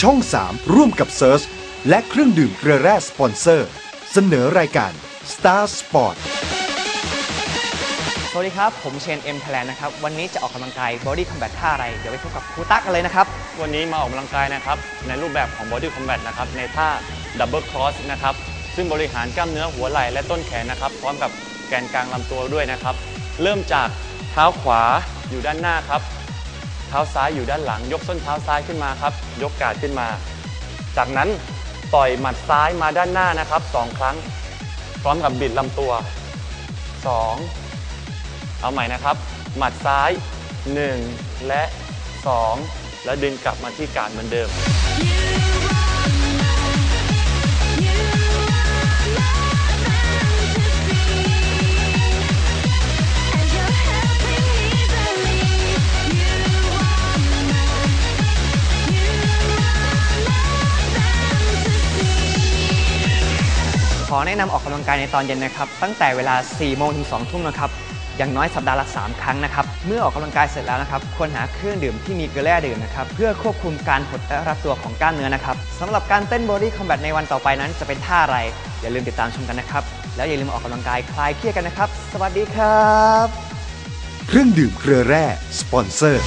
ช่อง 3 ร่วมกับเซิร์ชและเครื่องดื่มเกลือแร่สปอนเซอร์ เสนอรายการ Star Sport สวัสดีครับ ผมเชนเอ็มไทยแลนด์นะครับ วันนี้จะออกกำลังกาย Body Combat ท่าอะไร เดี๋ยวไปพบกับครูตั๊กกันเลยนะครับ วันนี้มาออกกำลังกายนะครับ ในรูปแบบของ Body Combat นะครับ ในท่า Double Cross นะครับ ซึ่งบริหารกล้ามเนื้อหัวไหล่และต้นแขนนะครับ พร้อมกับแกนกลางลำตัวด้วยนะครับ เริ่มจากเท้าขวาอยู่ด้านหน้าครับ เท้าซ้ายอยู่ด้านหลัง ยกส้นเท้าซ้ายขึ้นมาครับ ยกกาดขึ้นมา จากนั้นต่อยหมัดซ้ายมาด้านหน้านะครับสองครั้ง พร้อมกับบิดลำตัวสองเอาใหม่นะครับ หมัดซ้าย 1 และ 2 แล้วดึงกลับมาที่การเหมือนเดิม ขอแนะนำออกกำลังกายในตอนเย็นนะครับ ตั้งแต่เวลา 4 โมงถึง 2 ทุ่มนะครับอย่างน้อยสัปดาห์ละ 3 ครั้งนะครับ เมื่อออกกำลังกายเสร็จแล้วนะครับ ควรหาเครื่องดื่มที่มีเกลือแร่ดื่มนะครับ เพื่อควบคุมการหดและรัดตัวของกล้ามเนื้อนะครับสำหรับการเต้น Body Combat ในวันต่อไปนั้นจะเป็นท่าอะไร อย่าลืมติดตามชมกันนะครับ แล้วอย่าลืมออกกำลังกายคลายเครียดกันนะครับ สวัสดีครับ เครื่องดื่มเกลือแร่สปอนเซอร์